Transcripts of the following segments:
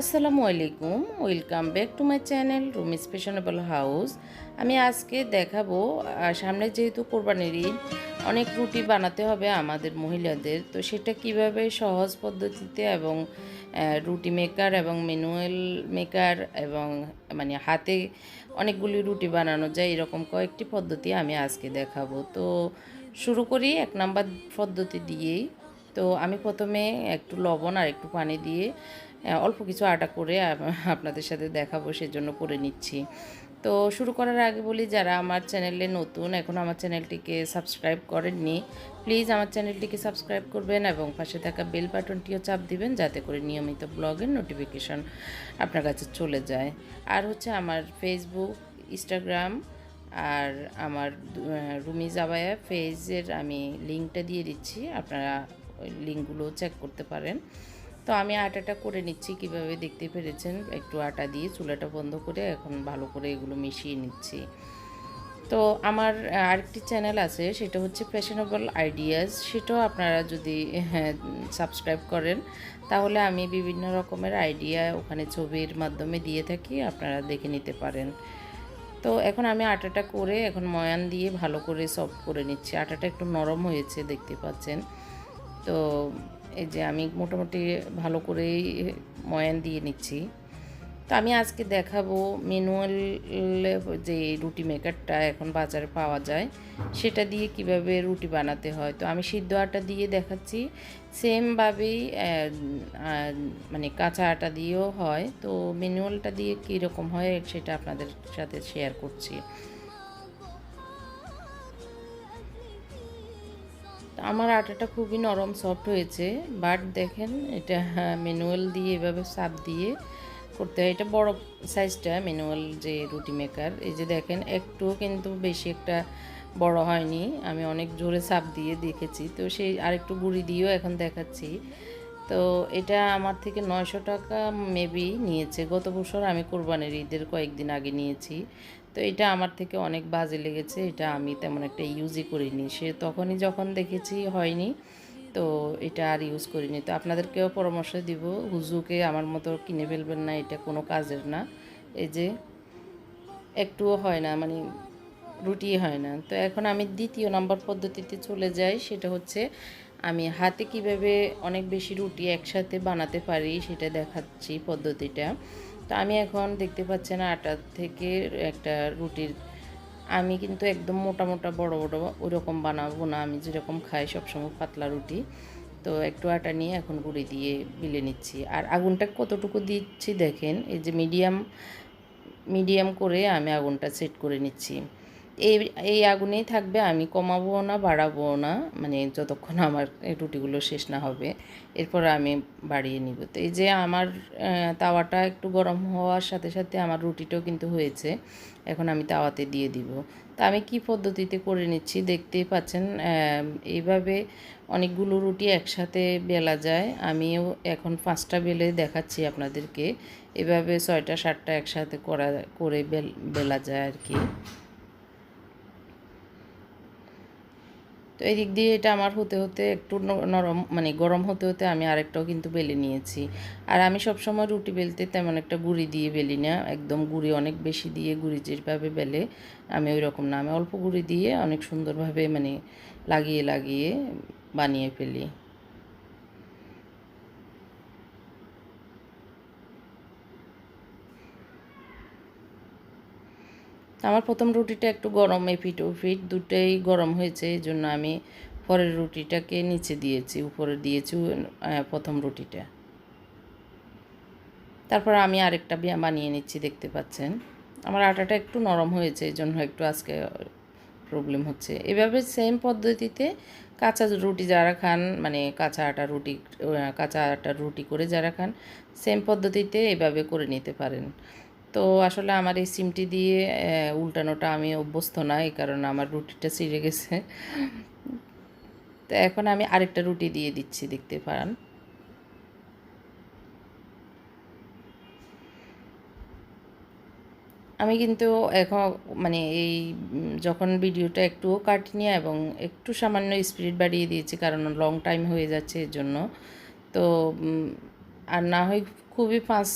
আসসালামু আলাইকুম, welcome back to my channel Rumi's fashionable house. আমি আজকে দেখাবো সামনে যেহেতু কোরবানির ঈদ, অনেক রুটি বানাতে হবে আমাদের মহিলাদের। তো সেটা কীভাবে সহজ পদ্ধতিতে এবং রুটি মেকার এবং ম্যানুয়াল মেকার এবং মানে হাতে অনেকগুলি রুটি বানানো যায়, এরকম কয়েকটি পদ্ধতি আমি আজকে দেখাবো। তো শুরু করি এক নাম্বার পদ্ধতি দিয়েই। তো আমি প্রথমে একটু লবণ আর একটু পানি দিয়ে অল্প কিছু আটা করে আপনাদের সাথে দেখাবো, সেজন্য করে নিচ্ছি। তো শুরু করার আগে বলি, যারা আমার চ্যানেলে নতুন, এখন আমার চ্যানেলটিকে সাবস্ক্রাইব করেননি, প্লিজ আমার চ্যানেলটিকে সাবস্ক্রাইব করবেন এবং পাশে থাকা বেল বাটনটিও চাপ দিবেন, যাতে করে নিয়মিত ব্লগের নোটিফিকেশন আপনার কাছে চলে যায়। আর হচ্ছে আমার ফেসবুক ইনস্টাগ্রাম আর আমার রুমি জাবায়া পেজের আমি লিঙ্কটা দিয়ে দিচ্ছি, আপনারা ওই লিঙ্কগুলো চেক করতে পারেন। তো আমি আটাটা করে নিচ্ছি, কীভাবে দেখতে পেরেছেন? একটু আটা দিয়ে চুলাটা বন্ধ করে এখন ভালো করে এগুলো মিশিয়ে নিচ্ছি। তো আমার আরেকটি চ্যানেল আছে, সেটা হচ্ছে ফ্যাশনেবল আইডিয়াস সেটাও আপনারা যদি হ্যাঁ সাবস্ক্রাইব করেন, তাহলে আমি বিভিন্ন রকমের আইডিয়া ওখানে ছবির মাধ্যমে দিয়ে থাকি, আপনারা দেখে নিতে পারেন। তো এখন আমি আটাটা করে এখন ময়ান দিয়ে ভালো করে সফট করে নিচ্ছি। আটাটা একটু নরম হয়েছে, দেখতে পাচ্ছেন। তো এই যে আমি মোটামুটি ভালো করেই ময়ান দিয়ে নিচ্ছি। তো আমি আজকে দেখাবো ম্যানুয়াল যে রুটি মেকারটা এখন বাজারে পাওয়া যায়, সেটা দিয়ে কীভাবে রুটি বানাতে হয়। তো আমি সিদ্ধ আটা দিয়ে দেখাচ্ছি। সেমভাবেই মানে কাঁচা আটা দিয়েও হয়। তো ম্যানুয়ালটা দিয়ে কীরকম হয় সেটা আপনাদের সাথে শেয়ার করছি। তো আমার আটাটা খুবই নরম সফট হয়েছে বাট দেখেন এটা ম্যানুয়াল দিয়ে এভাবে সাপ দিয়ে করতে হয়। এটা বড় সাইজটা ম্যানুয়াল যে রুটি মেকার এই যে দেখেন, একটুও কিন্তু বেশি একটা বড় হয়নি। আমি অনেক জোরে সাপ দিয়ে দেখেছি। তো সেই আরেকটু গুঁড়ি দিয়েও এখন দেখাচ্ছি। তো এটা আমার থেকে নয়শো টাকা মেবি নিয়েছে। গত বছর আমি কোরবানির ঈদের কয়েকদিন আগে নিয়েছি। তো এটা আমার থেকে অনেক বাজে লেগেছে, এটা আমি তেমন একটা ইউজই করিনি। সে তখনই যখন দেখেছি হয়নি, তো এটা আর ইউজ করিনি। তো আপনাদেরকেও পরামর্শ দিব, হুজুকে আমার মতো কিনে ফেলবেন না, এটা কোনো কাজের না। এই যে একটুও হয় না মানে রুটি হয় না। তো এখন আমি দ্বিতীয় নম্বর পদ্ধতিতে চলে যাই, সেটা হচ্ছে আমি হাতে কীভাবে অনেক বেশি রুটি একসাথে বানাতে পারি, সেটা দেখাচ্ছি পদ্ধতিটা। তো আমি এখন দেখতে পাচ্ছেন আটা থেকে একটা রুটির, আমি কিন্তু একদম মোটা মোটা বড় বড় ওরকম বানাবো না, আমি যেরকম খাই সবসময় পাতলা রুটি। তো একটু আটা নিয়ে এখন গুঁড়ি দিয়ে বিলে নিচ্ছি। আর আগুনটা কতটুকু দিচ্ছি দেখেন, এই যে মিডিয়াম মিডিয়াম করে আমি আগুনটা সেট করে নিচ্ছি। এই এই আগুনেই থাকবে, আমি কমাবো না বাড়াবো না মানে যতক্ষণ আমার রুটিগুলো শেষ না হবে, এরপর আমি বাড়িয়ে নিব। তো এই যে আমার তাওয়াটা একটু গরম হওয়ার সাথে সাথে আমার রুটিটাও কিন্তু হয়েছে, এখন আমি তাওয়াতে দিয়ে দিব। তা আমি কি পদ্ধতিতে করে নিচ্ছি দেখতেই পাচ্ছেন এইভাবে অনেকগুলো রুটি একসাথে বেলা যায়, আমিও এখন পাঁচটা বেলে দেখাচ্ছি আপনাদেরকে, এভাবে ছয়টা, সাতটা একসাথে করা, করে বেল, বেলা যায় আর কি। তো এই দিক দিয়ে এটা আমার হতে হতে একটু নরম মানে গরম হতে হতে আমি আরেকটাও কিন্তু বেলে নিয়েছি। আর আমি সবসময় রুটি বেলতে তেমন একটা গুঁড়ি দিয়ে বেলি না। একদম গুঁড়ি অনেক বেশি দিয়ে গুঁড়ি যেভাবে বেলে আমি ওই রকম না। আমি অল্প গুঁড়ি দিয়ে অনেক সুন্দরভাবে মানে লাগিয়ে লাগিয়ে বানিয়ে ফেলি। আমার প্রথম রুটিটা একটু গরম এপিট ওপিট দুটোই গরম হয়েছে, এই জন্য আমি পরের রুটিটাকে নিচে দিয়েছি, উপরে দিয়েছি প্রথম রুটিটা। তারপর আমি আরেকটা বিয়া বানিয়ে নিচ্ছি, দেখতে পাচ্ছেন। আমার আটাটা একটু নরম হয়েছে, এই জন্য একটু আজকে প্রবলেম হচ্ছে। এভাবে সেম পদ্ধতিতে কাঁচা রুটি যারা খান মানে কাঁচা আটা রুটি কাঁচা আটা রুটি করে যারা খান সেম পদ্ধতিতে এভাবে করে নিতে পারেন। তো আসলে আমার এই সিমটি দিয়ে উল্টানোটা আমি অভ্যস্ত না, এই কারণে আমার রুটিটা ছিঁড়ে গেছে। তো এখন আমি আরেকটা রুটি দিয়ে দিচ্ছি, দেখতে পারেন। আমি কিন্তু এখন মানে এই যখন ভিডিওটা একটুও কাটিনি এবং একটু সামান্য স্পিড বাড়িয়ে দিয়েছি, কারণ লং টাইম হয়ে যাচ্ছে এর জন্য, তো আর না হয় খুবই পাঁচ,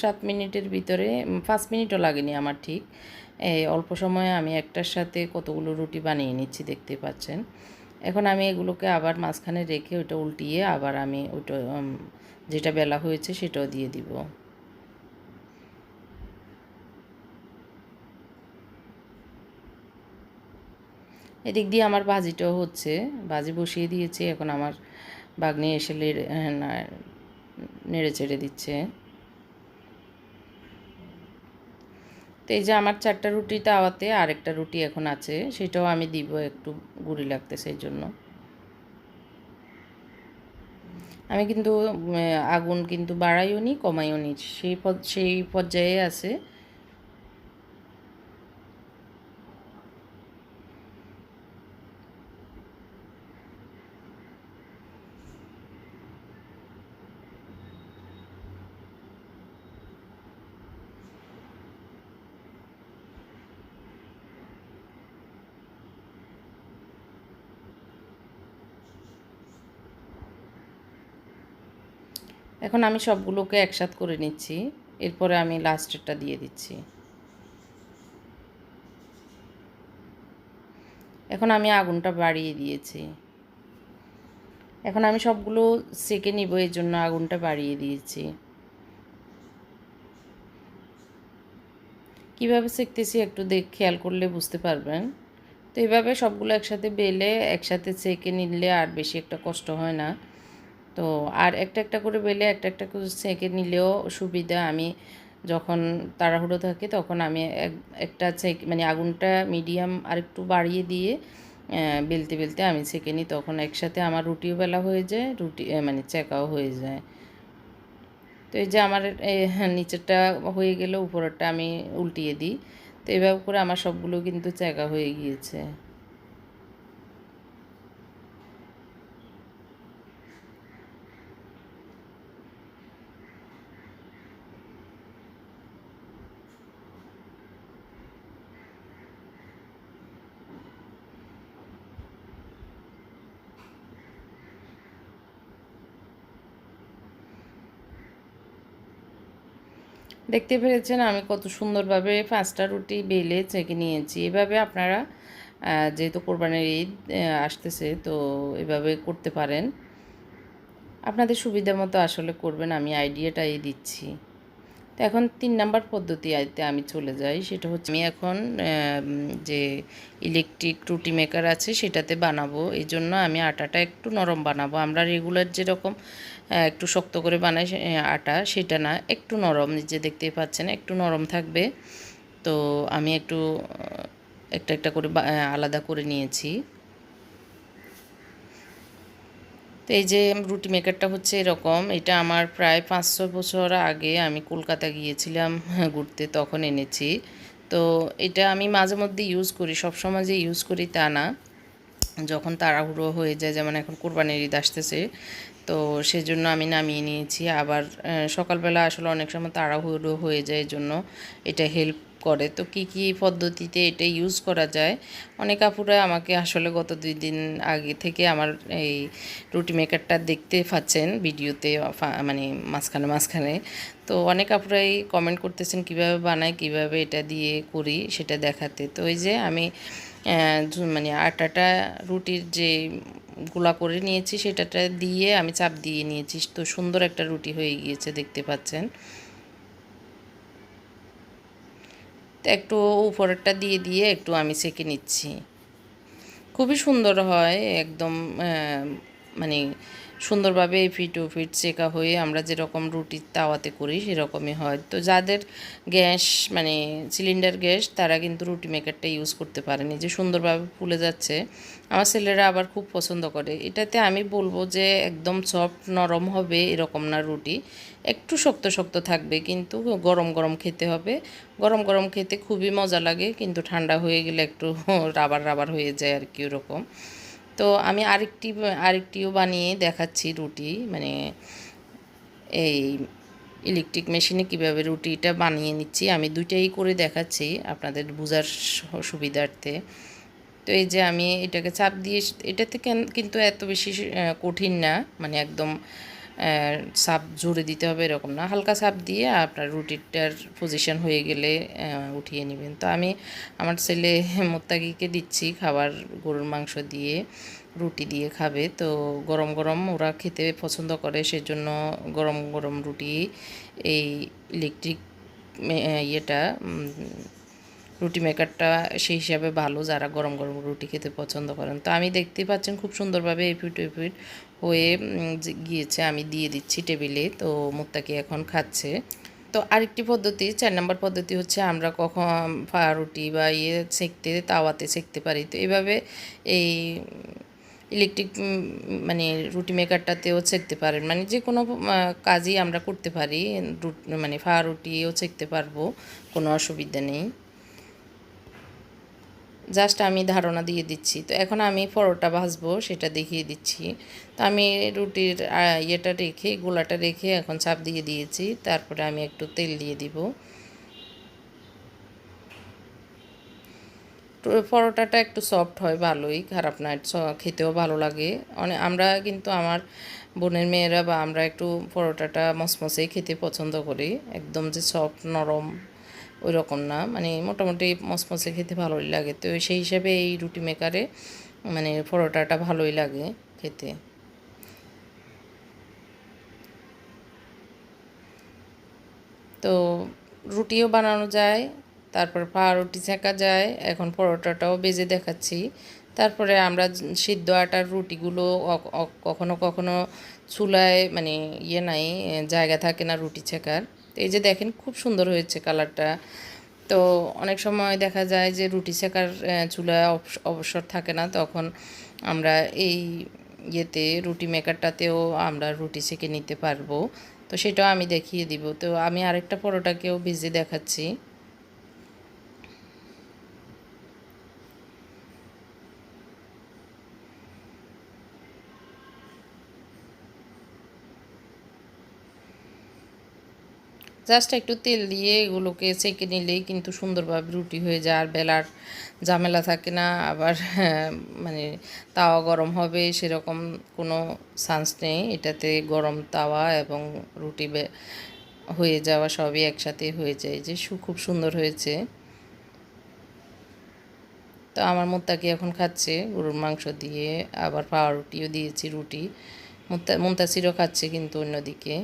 সাত মিনিটের ভিতরে পাঁচ মিনিটও লাগেনি আমার ঠিক। এই অল্প সময়ে আমি একটার সাথে কতগুলো রুটি বানিয়ে নিচ্ছি দেখতে পাচ্ছেন। এখন আমি এগুলোকে আবার মাঝখানে রেখে ওটা উল্টিয়ে আবার আমি ওটা যেটা বেলা হয়েছে সেটাও দিয়ে দিব। এদিক দিয়ে আমার ভাজিটাও হচ্ছে, ভাজি বসিয়ে দিয়েছি। এখন আমার বাগনি এসে নেড়ে চেড়ে দিচ্ছে। তো এই যে আমার চারটা রুটি তাওয়াতে আরেকটা রুটি এখন আছে, সেটাও আমি দিব একটু গুড়ি লাগতেছে এই জন্য। আমি কিন্তু আগুন কিন্তু বাড়াইও নি কমাইও নি সেই সেই পর্যায়ে আছে। এখন আমি সবগুলোকে একসাথ করে নিচ্ছি। এরপরে আমি লাস্টেরটা দিয়ে দিচ্ছি। এখন আমি আগুনটা বাড়িয়ে দিয়েছি। এখন আমি সবগুলো সেকে নিব, এর জন্য আগুনটা বাড়িয়ে দিয়েছি। কীভাবে সেকতেছি একটু দেখ, খেয়াল করলে বুঝতে পারবেন। তো এইভাবে সবগুলো একসাথে বেলে, একসাথে সেকে নিলে আর বেশি একটা কষ্ট হয় না। তো আর একটা একটা করে বেলে একটা একটা করে সেঁকে নিলেও সুবিধা। আমি যখন তাড়াহুড়ো থাকে তখন আমি এক একটা সেক মানে আগুনটা মিডিয়াম আর একটু বাড়িয়ে দিয়ে বেলতে বেলতে আমি সেঁকে নিই। তখন একসাথে আমার রুটিও বেলা হয়ে যায় রুটি মানে চেকাও হয়ে যায়। তো এই যে আমার হ্যাঁ, নিচেরটা হয়ে গেলে উপরেরটা আমি উল্টিয়ে দিই। তো এভাবে করে আমার সবগুলো কিন্তু চেকা হয়ে গিয়েছে। দেখতে পেরেছেন আমি কত সুন্দরভাবে পাঁচটা রুটি বেলে চেকে নিয়েছি। এভাবে আপনারা যেহেতু কোরবানির ঈদ আসতেছে, তো এভাবে করতে পারেন। আপনাদের সুবিধা মতো আসলে করবেন, আমি আইডিয়াটাই দিচ্ছি। তো এখন তিন নাম্বার পদ্ধতিতে আমি চলে যাই, সেটা হচ্ছে আমি এখন যে ইলেকট্রিক রুটি মেকার আছে সেটাতে বানাবো। এই জন্য আমি আটাটা একটু নরম বানাবো। আমরা রেগুলার যেরকম একটু শক্ত করে বানাই আটা, সেটা না, একটু নরম যে দেখতেই পাচ্ছেন, একটু নরম থাকবে। তো আমি একটু একটা একটা করে আলাদা করে নিয়েছি। তো এই যে রুটি মেকারটা হচ্ছে এরকম, এটা আমার প্রায় পাঁচ ছয় বছর আগে আমি কলকাতা গিয়েছিলাম ঘুরতে, তখন এনেছি। তো এটা আমি মাঝে মধ্যে ইউজ করি, সবসময় যে ইউজ করি তা না। যখন তাড়াহুড়ো হয়ে যায়, যেমন এখন কোরবানির ঈদ আসতেছে, তো সেজন্য আমি নামিয়ে নিয়েছি। আবার সকালবেলা আসলে অনেক সময় তাড়াহুড়ো হয়ে যায় জন্য এটা হেল্প করে। তো কি কি পদ্ধতিতে এটা ইউজ করা যায়? অনেক আপুরা আমাকে আসলে গত দুই দিন আগে থেকে আমার এই রুটি মেকারটা দেখতে পাচ্ছেন ভিডিওতে মানে মাঝখানে মাঝখানে। তো অনেক আপুরাই কমেন্ট করতেছেন, কীভাবে বানাই, কীভাবে এটা দিয়ে করি সেটা দেখাতে? তো এই যে আমি মানে আটাটা রুটির যে গুলা করে নিয়েছি সেটাটা দিয়ে আমি চাপ দিয়ে নিয়েছি। তো সুন্দর একটা রুটি হয়ে গিয়েছে দেখতে পাচ্ছেন তো একটু উপরেরটা দিয়ে দিয়ে একটু আমি সেঁকে নিচ্ছি। খুবই সুন্দর হয় একদম মানে সুন্দরভাবে ফিট ও ফিট চেকা হয়ে আমরা যেরকম রুটির তাওয়াতে করি সেরকমই হয়। তো যাদের গ্যাস মানে সিলিন্ডার গ্যাস তারা কিন্তু রুটি মেকারটা ইউজ করতে পারেনি। যে সুন্দরভাবে ফুলে যাচ্ছে। আমার ছেলেরা আবার খুব পছন্দ করে। এটাতে আমি বলব যে একদম সফট নরম হবে এরকম না রুটি। একটু শক্ত শক্ত থাকবে কিন্তু গরম গরম খেতে হবে। গরম গরম খেতে খুবই মজা লাগে কিন্তু ঠান্ডা হয়ে গেলে একটু রাবার রাবার হয়ে যায় আর কি ওরকম। তো আমি আরেকটি, আরেকটিও বানিয়ে দেখাচ্ছি রুটি মানে এই ইলেকট্রিক মেশিনে কীভাবে রুটিটা বানিয়ে নিচ্ছি। আমি দুইটাই করে দেখাচ্ছি আপনাদের বোঝার সুবিধার্থে। তো এই যে আমি এটাকে চাপ দিয়ে, এটাতে কেন- কিন্তু এত বেশি কঠিন না মানে একদম সাপ জুড়ে দিতে হবে এরকম না। হালকা সাপ দিয়ে আপনার রুটিটার পজিশন হয়ে গেলে উঠিয়ে নেবেন। তো আমি আমার ছেলে মোত্তাকিকে দিচ্ছি খাবার, গরুর মাংস দিয়ে, রুটি দিয়ে খাবে। তো গরম গরম ওরা খেতে পছন্দ করে, সেজন্য গরম গরম রুটি, এই ইলেকট্রিক ইয়েটা রুটি মেকারটা সেই হিসাবে ভালো, যারা গরম গরম রুটি খেতে পছন্দ করেন। তো আমি দেখতেই পাচ্ছেন খুব সুন্দরভাবে এপিট এপিট হয়ে গিয়েছে, আমি দিয়ে দিচ্ছি টেবিলে। তো মুত্তাকি এখন খাচ্ছে। তো আরেকটি পদ্ধতি, চার নম্বর পদ্ধতি হচ্ছে আমরা কখন রুটি বা ইয়ে সেঁকতে, তাওয়াতে সেঁকতে পারি। তো এভাবে এই ইলেকট্রিক মানে রুটি মেকারটাতেও সেঁকতে পারেন। মানে যে কোনো কাজই আমরা করতে পারি। রুট মানে ফা, রুটিও সেঁকতে পারব, কোনো অসুবিধা নেই। জাস্ট আমি ধারণা দিয়ে দিচ্ছি। তো এখন আমি পরোটা ভাজবো, সেটা দেখিয়ে দিচ্ছি। তো আমি রুটির ইয়েটা রেখে, গোলাটা রেখে এখন চাপ দিয়ে দিয়েছি। তারপরে আমি একটু তেল দিয়ে দিব। পরোটাটা একটু সফট হয়, ভালোই। খারাপ না খেতেও ভালো লাগে। অনেক আমরা কিন্তু আমার বোনের মেয়েরা বা আমরা একটু পরোটাটা মসমসেই খেতে পছন্দ করি। একদম যে সফট নরম ওই রকম না। মানে মোটামুটি মসমসে খেতে ভালোই লাগে। তো সেই হিসাবে এই রুটি মেকারে মানে পরোটাটা ভালোই লাগে খেতে। তো রুটিও বানানো যায়, তারপর রুটি ছেঁকা যায়, এখন পরোটাটাও বেজে দেখাচ্ছি। তারপরে আমরা সিদ্ধ আটার রুটিগুলো কখনো কখনো চুলায় মানে ইয়ে নাই, জায়গা থাকে না রুটি ছেঁকার। তো এই যে দেখেন, খুব সুন্দর হয়েছে কালারটা। তো অনেক সময় দেখা যায় যে রুটি সেকার চুলা অবসর থাকে না, তখন আমরা এই ইয়েতে, রুটি মেকারটাতেও আমরা রুটি সেঁকে নিতে পারব। তো সেটাও আমি দেখিয়ে দিব। তো আমি আরেকটা পরোটাকেও ভিজে দেখাচ্ছি। জাস্ট একটু তেল দিয়ে এগুলোকে সেঁকে নিলেই কিন্তু সুন্দরভাবে রুটি হয়ে যায়। আর বেলার ঝামেলা থাকে না আবার হ্যাঁ, মানে তাওয়া গরম হবে সেরকম কোনো চান্স নেই। এটাতে গরম তাওয়া এবং রুটি হয়ে যাওয়া সবই একসাথে হয়ে যায়। যে খুব সুন্দর হয়েছে। তো আমার মোত্তাকি এখন খাচ্ছে গরুর মাংস দিয়ে আবার পাউরুটিও দিয়েছি রুটি। মুত্তা মুন্তাসিরও খাচ্ছে কিন্তু অন্যদিকে।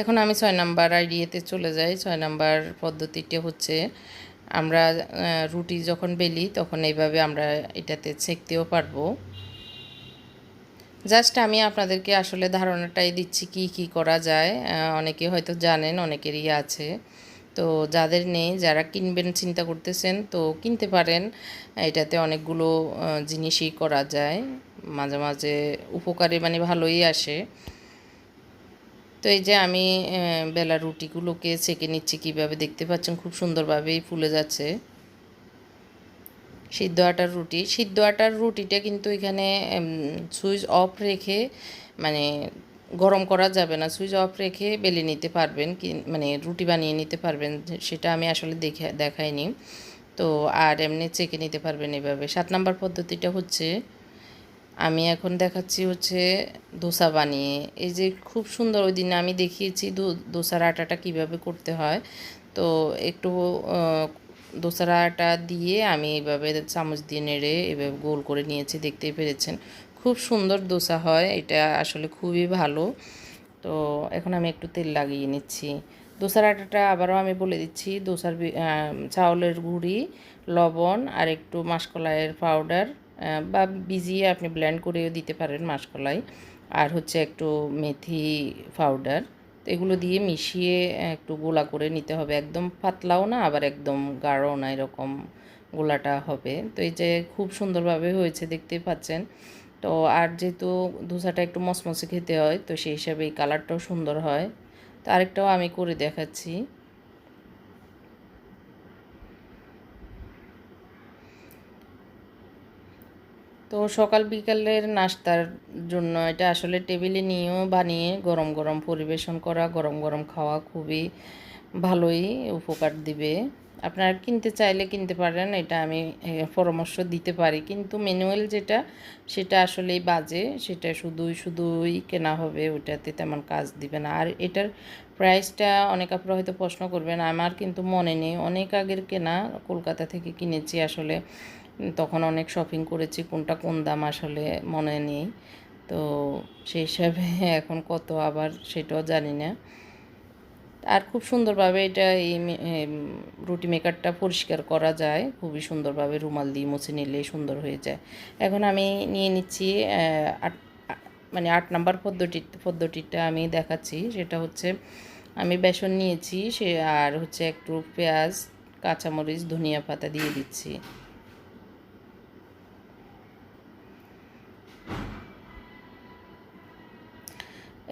এখন আমি ছয় নাম্বার আইডিয়াতে চলে যাই। ছয় নাম্বার পদ্ধতিটা হচ্ছে আমরা রুটি যখন বেলি তখন এইভাবে আমরা এটাতে ছেঁকতেও পারব। জাস্ট আমি আপনাদেরকে আসলে ধারণাটাই দিচ্ছি কি কি করা যায়। অনেকে হয়তো জানেন, অনেকেরই আছে। তো যাদের নেই, যারা কিনবেন, চিন্তা করতেছেন, তো কিনতে পারেন। এটাতে অনেকগুলো জিনিসই করা যায়। মাঝে মাঝে উপকারে মানে ভালোই আসে। তো এই যে আমি বেলা রুটিগুলোকে ছেঁকে নিচ্ছি কীভাবে দেখতে পাচ্ছেন খুব সুন্দরভাবেই ফুলে যাচ্ছে। সিদ্ধ আটার রুটি, সিদ্ধ আটার রুটিটা কিন্তু এখানে সুইচ অফ রেখে মানে গরম করা যাবে না, সুইচ অফ রেখে বেলে নিতে পারবেন কি মানে রুটি বানিয়ে নিতে পারবেন, সেটা আমি আসলে দেখে, দেখাইনি। তো আর এমনি চেকে নিতে পারবেন এভাবে। সাত নাম্বার পদ্ধতিটা হচ্ছে আমি এখন দেখাচ্ছি হচ্ছে দোসা বানিয়ে। এই যে খুব সুন্দর ওই দিন আমি দেখিয়েছি দোসার আটাটা কীভাবে করতে হয়। তো একটু দোসার আটা দিয়ে আমি এইভাবে চামচ দিয়ে নেড়ে এভাবে গোল করে নিয়েছি, দেখতেই পেরেছেন। খুব সুন্দর দোসা হয়, এটা আসলে খুবই ভালো। তো এখন আমি একটু তেল লাগিয়ে নিচ্ছি। দোসার আটাটা আবারও আমি বলে দিচ্ছি, দোসার চাউলের গুঁড়ি, লবণ আর একটু মাসকলাইয়ের পাউডার বা ভিজিয়ে আপনি ব্লেন্ড করেও দিতে পারেন মাসকলাই। আর হচ্ছে একটু মেথি পাউডার তো এগুলো দিয়ে মিশিয়ে একটু গোলা করে নিতে হবে। একদম পাতলাও না, আবার একদম গাঢ়ও না, এরকম গোলাটা হবে। তো এই যে খুব সুন্দরভাবে হয়েছে দেখতে পাচ্ছেন। তো আর যেহেতু ধোসাটা একটু মসমসে খেতে হয়, তো সেই হিসাবে এই কালারটাও সুন্দর হয়। তো আরেকটাও আমি করে দেখাচ্ছি। তো সকাল বিকালের নাস্তার জন্য এটা আসলে টেবিলে নিয়েও বানিয়ে গরম গরম পরিবেশন করা, গরম গরম খাওয়া খুবই ভালোই উপকার দিবে। আপনারা কিনতে চাইলে কিনতে পারেন, এটা আমি পরামর্শ দিতে পারি। কিন্তু ম্যানুয়াল যেটা, সেটা আসলেই বাজে, সেটা শুধুই শুধুই কেনা হবে, ওটাতে তেমন কাজ দিবে না। আর এটার প্রাইসটা অনেক আপনারা হয়তো প্রশ্ন করবেন, আমার কিন্তু মনে নেই। অনেক আগের কেনা, কলকাতা থেকে কিনেছি আসলে। তখন অনেক শপিং করেছি, কোনটা কোন দাম আসলে মনে নেই। তো সেই হিসাবে এখন কত আবার সেটাও জানি না। আর খুব সুন্দরভাবে এটা এই রুটি মেকারটা পরিষ্কার করা যায়। খুবই সুন্দরভাবে রুমাল দিয়ে মুছে নিলে সুন্দর হয়ে যায়। এখন আমি নিয়ে নিচ্ছি আট মানে আট নাম্বার পদ্ধতি, পদ্ধতিটা আমি দেখাচ্ছি। সেটা হচ্ছে আমি বেসন নিয়েছি, সে, আর হচ্ছে একটু পেঁয়াজ, কাঁচামরিচ, ধনিয়া পাতা দিয়ে দিচ্ছি।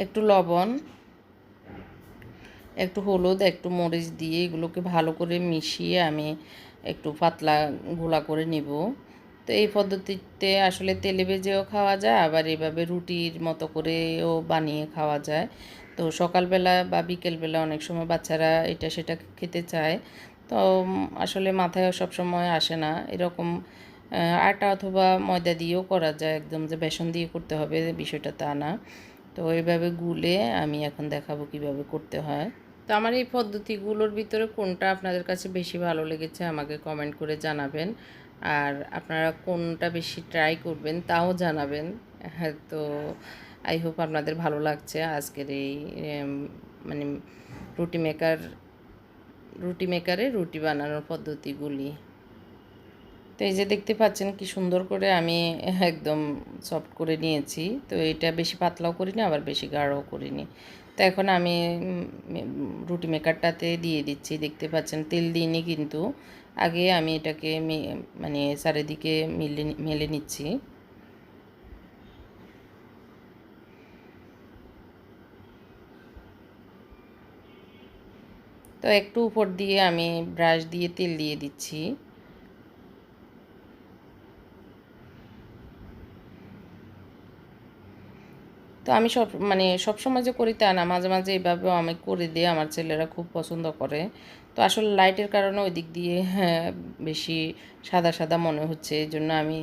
একটু লবণ, একটু হলুদ, একটু মরিচ দিয়ে এগুলোকে ভালো করে মিশিয়ে আমি একটু পাতলা গোলা করে নিব। তো এই পদ্ধতিতে আসলে তেলে ভেজেও খাওয়া যায়, আবার এভাবে রুটির মতো করেও বানিয়ে খাওয়া যায়। তো সকালবেলা বা বিকেলবেলা অনেক সময় বাচ্চারা এটা সেটা খেতে চায়। তো আসলে মাথায় সব সময় আসে না। এরকম আটা অথবা ময়দা দিয়েও করা যায়। একদম যে বেসন দিয়ে করতে হবে বিষয়টা তা না। তো এইভাবে গুলে আমি এখন দেখাবো কীভাবে করতে হয়। তো আমার এই পদ্ধতিগুলোর ভিতরে কোনটা আপনাদের কাছে বেশি ভালো লেগেছে আমাকে কমেন্ট করে জানাবেন। আর আপনারা কোনটা বেশি ট্রাই করবেন তাও জানাবেন। তো আই হোপ আপনাদের ভালো লাগছে আজকের এই মানে রুটি মেকার রুটি মেকারে রুটি বানানোর পদ্ধতিগুলি। তো এই যে দেখতে পাচ্ছেন কি সুন্দর করে আমি একদম সফট করে নিয়েছি। তো এটা বেশি পাতলাও করিনি, আবার বেশি গাঢ়ও করিনি। তো এখন আমি রুটি মেকারটাতে দিয়ে দিচ্ছি। দেখতে পাচ্ছেন তেল দিইনি কিন্তু। আগে আমি এটাকে মানে চারিদিকে মিলে মেলে নিচ্ছি। তো একটু উপর দিয়ে আমি ব্রাশ দিয়ে তেল দিয়ে দিচ্ছি। তো আমি সব মানে সব সময় যে করি তা না মাঝে মাঝে এইভাবেও আমি করে দিই আমার ছেলেরা খুব পছন্দ করে। তো আসলে লাইটের কারণে ওই দিক দিয়ে হ্যাঁ, বেশি সাদা সাদা মনে হচ্ছে এই জন্য আমি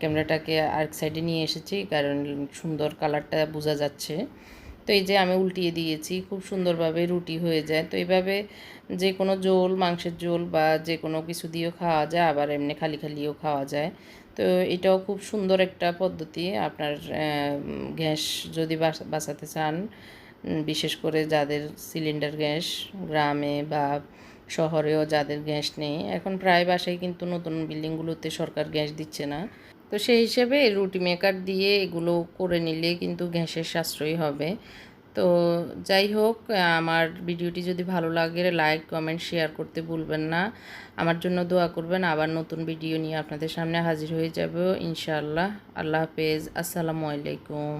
ক্যামেরাটাকে আরেক সাইডে নিয়ে এসেছি কারণ সুন্দর কালারটা বোঝা যাচ্ছে। তো এই যে আমি উল্টিয়ে দিয়েছি খুব সুন্দরভাবে রুটি হয়ে যায়। তো এইভাবে যে কোনো ঝোল মাংসের ঝোল বা যে কোনো কিছু দিয়েও খাওয়া যায় আবার এমনি খালি খালিও খাওয়া যায়। তো এটাও খুব সুন্দর একটা পদ্ধতি। আপনার গ্যাস যদি বাঁচ- বাঁচাতে চান বিশেষ করে যাদের সিলিন্ডার গ্যাস, গ্রামে বা শহরেও যাদের গ্যাস নেই, এখন প্রায় বাসায় কিন্তু নতুন বিল্ডিংগুলোতে সরকার গ্যাস দিচ্ছে না। তো সেই হিসেবে রুটি মেকার দিয়ে এগুলো করে নিলে কিন্তু গ্যাসের সাশ্রয়ী হবে। তো যাই হোক আমার ভিডিওটি যদি ভালো লাগে লাইক কমেন্ট শেয়ার করতে ভুলবেন না। আমার জন্য দোয়া করবেন, আবার নতুন ভিডিও নিয়ে আপনাদের সামনে হাজির হয়ে যাব। ইনশাআল্লাহ, আল্লাহ হাফেজ। আসসালামু আলাইকুম।